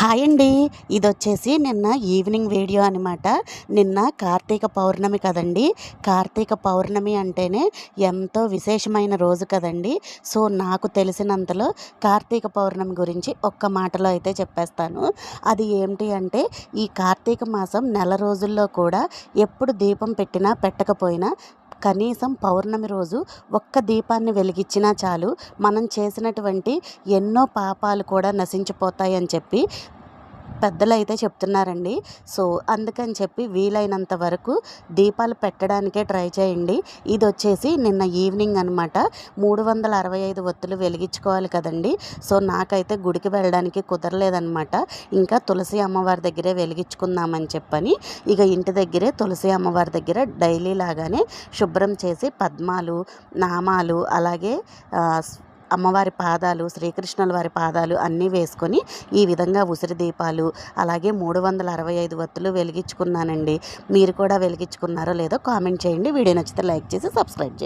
Hi అండి. ఇది వచ్చేసి నిన్న ఈవినింగ్ వీడియో అనమాట నిన్న కార్తీక పౌర్ణమి కదండి. కార్తీక పౌర్ణమి అంటేనే ఎంతో విశేషమైన రోజు కదండి. సో నాకు తెలిసినంతలో కార్తీక పౌర్ణమి గురించి ఒక్క మాటలో అయితే చెప్పేస్తాను. అది ఏమిటి అంటే ఈ కార్తీక మాసం నెల రోజుల్లో కూడా ఎప్పుడు దీపం పెట్టినా పెట్టకపోయినా కనీసం పౌర్ణమి రోజు ఒక్క దీపాన్ని వెలిగించినా చాలు. మనం చేసినటువంటి ఎన్నో పాపాలు కూడా నశించిపోతాయని చెప్పి పెద్దలు అయితే చెప్తున్నారండి. సో అందుకని చెప్పి వీలైనంత వరకు దీపాలు పెట్టడానికే ట్రై చేయండి. ఇది వచ్చేసి నిన్న ఈవినింగ్ అనమాట మూడు వందల అరవై ఐదు ఒత్తులు వెలిగించుకోవాలి కదండి. సో నాకైతే గుడికి వెళ్ళడానికి కుదరలేదనమాట ఇంకా తులసి అమ్మవారి దగ్గరే వెలిగించుకుందామని చెప్పని ఇక ఇంటి దగ్గరే తులసి అమ్మవారి దగ్గర డైలీ లాగానే శుభ్రం చేసి పద్మాలు నామాలు అలాగే అమ్మవారి పాదాలు శ్రీకృష్ణుల వారి పాదాలు అన్నీ వేసుకొని ఈ విధంగా ఉసిరి దీపాలు అలాగే మూడు వందల అరవై ఐదు వత్తులు వెలిగించుకున్నానండి. మీరు కూడా వెలిగించుకున్నారో లేదో కామెంట్ చేయండి. వీడియో నచ్చితే లైక్ చేసి సబ్స్క్రైబ్ చేయండి.